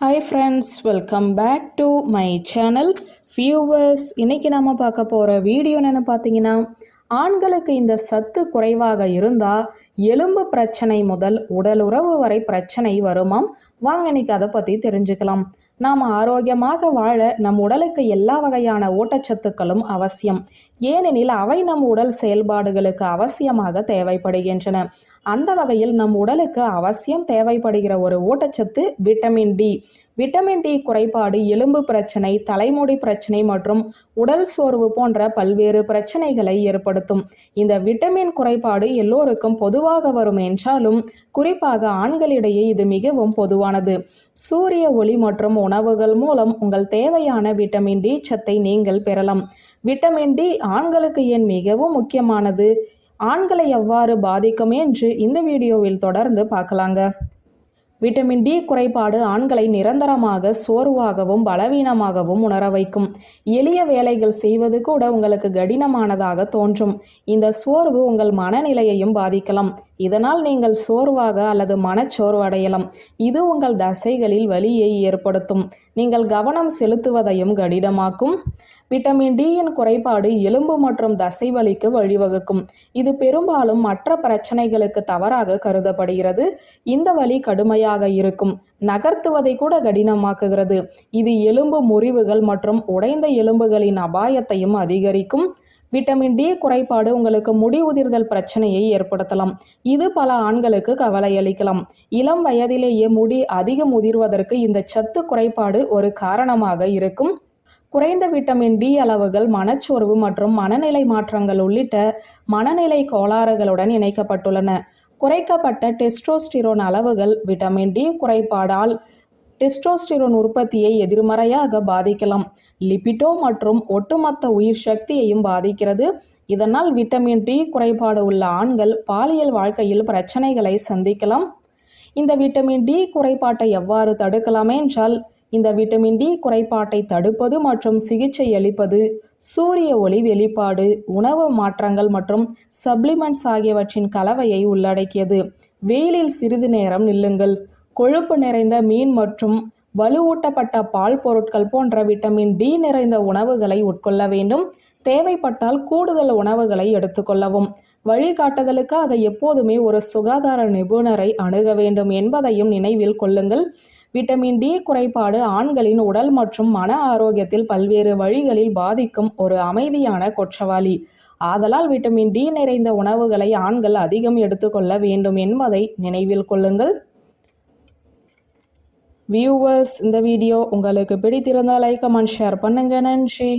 Hi friends welcome back to my channel viewers இன்றைக்கி நம்ம பார்க்க போகிற வீடியோ என்னென்னு பார்த்தீங்கன்னா ஆண்களுக்கு இந்த சத்து குறைவாக இருந்தால் எலும்பு பிரச்சனை முதல் உடல் உறவு வரை பிரச்சனை வருமாம். வாங்க இன்னைக்கு அதை பற்றி தெரிஞ்சுக்கலாம். நாம் ஆரோக்கியமாக வாழ நம் உடலுக்கு எல்லா வகையான ஊட்டச்சத்துக்களும் அவசியம். ஏனெனில் அவை நம் உடல் செயல்பாடுகளுக்கு அவசியமாக தேவைப்படுகின்றன. அந்த வகையில் நம் உடலுக்கு அவசியம் தேவைப்படுகிற ஒரு ஊட்டச்சத்து விட்டமின் டி. விட்டமின் டி குறைபாடு எலும்பு பிரச்சனை தலைமுடி பிரச்சனை மற்றும் உடல் சோர்வு போன்ற பல்வேறு பிரச்சனைகளை ஏற்படுத்தும். இந்த விட்டமின் குறைபாடு எல்லோருக்கும் பொதுவாக வரும் என்றாலும் குறிப்பாக ஆண்களிடையே இது மிகவும் பொதுவானது. சூரிய ஒளி மற்றும் உணவுகள் மூலம் உங்கள் தேவையான விட்டமின் டி சத்தை நீங்கள் பெறலாம். விட்டமின் டி ஆண்களுக்கு ஏன் மிகவும் முக்கியமானது? ஆண்களை எவ்வாறு பாதிக்கும் என்று இந்த வீடியோவில் தொடர்ந்து பார்க்கலாங்க. விட்டமின் டி குறைபாடு ஆண்களை நிரந்தரமாக சோர்வாகவும் பலவீனமாகவும் உணர வைக்கும். எளிய வேலைகள் செய்வது கூட உங்களுக்கு கடினமானதாக தோன்றும். இந்த சோர்வு உங்கள் மனநிலையையும் பாதிக்கலாம். இதனால் நீங்கள் சோர்வாக அல்லது மனச்சோர்வு அடையலாம் இது உங்கள் தசைகளில் வலியை ஏற்படுத்தும். நீங்கள் கவனம் செலுத்துவதையும் கடினமாக்கும். விட்டமின் டியின் குறைபாடு எலும்பு மற்றும் தசை வலிக்கு வழிவகுக்கும். இது பெரும்பாலும் மற்ற பிரச்சனைகளுக்கு தவறாக கருதப்படுகிறது. இந்த வலி கடுமையாக இருக்கும். நகர்த்துவதை கூட கடினமாக்குகிறது. இது எலும்பு முறிவுகள் மற்றும் உடைந்த எலும்புகளின் அபாயத்தையும் அதிகரிக்கும். விட்டமின் டி குறைபாடு உங்களுக்கு முடி உதிர்தல் பிரச்சனையை ஏற்படுத்தலாம். இது பல ஆண்களுக்கு கவலை அளிக்கலாம். இளம் வயதிலேயே முடி அதிகம் உதிர்வதற்கு இந்த சத்து குறைபாடு ஒரு காரணமாக இருக்கும். குறைந்த விட்டமின் டி அளவுகள் மனச்சோர்வு மற்றும் மனநிலை மாற்றங்கள் உள்ளிட்ட மனநிலை கோளாறுகளுடன் இணைக்கப்பட்டுள்ளன. குறைக்கப்பட்ட டெஸ்ட்ரோஸ்டிரோன் அளவுகள் விட்டமின் டி குறைபாடால் டெஸ்ட்ரோஸ்டிரோன் உற்பத்தியை எதிர்மறையாக பாதிக்கலாம். லிபிடோ மற்றும் ஒட்டுமொத்த உயிர் சக்தியையும் பாதிக்கிறது. இதனால் விட்டமின் டி குறைபாடு உள்ள ஆண்கள் பாலியல் வாழ்க்கையில் பிரச்சனைகளை சந்திக்கலாம். இந்த விட்டமின் டி குறைபாட்டை எவ்வாறு தடுக்கலாம் என்றால் இந்த விட்டமின் டி குறைபாட்டை தடுப்பது மற்றும் சிகிச்சை அளிப்பது சூரிய ஒளி வெளிப்பாடு உணவு மாற்றங்கள் மற்றும் சப்ளிமெண்ட்ஸ் ஆகியவற்றின் கலவையை உள்ளடக்கியது. வெயிலில் சிறிது நேரம் நில்லுங்கள். கொழுப்பு நிறைந்த மீன் மற்றும் வலுவூட்டப்பட்ட பால் பொருட்கள் போன்ற விட்டமின் டி நிறைந்த உணவுகளை உட்கொள்ள வேண்டும். தேவைப்பட்டால் கூடுதல் உணவுகளை எடுத்துக்கொள்ளவும் வழிகாட்டுதலுக்காக எப்போதுமே ஒரு சுகாதார நிபுணரை அணுக வேண்டும் என்பதையும் நினைவில் கொள்ளுங்கள். விட்டமின் டி குறைபாடு ஆண்களின் உடல் மற்றும் மன ஆரோக்கியத்தில் பல்வேறு வழிகளில் பாதிக்கும் ஒரு அமைதியான குற்றவாளி. ஆதலால் விட்டமின் டி நிறைந்த உணவுகளை ஆண்கள் அதிகம் எடுத்துக்கொள்ள வேண்டும் என்பதை நினைவில் கொள்ளுங்கள். வியூவர்ஸ் இந்த வீடியோ உங்களுக்கு பிடித்திருந்தால் லைக் கமெண்ட் ஷேர் பண்ணுங்க. நன்றி.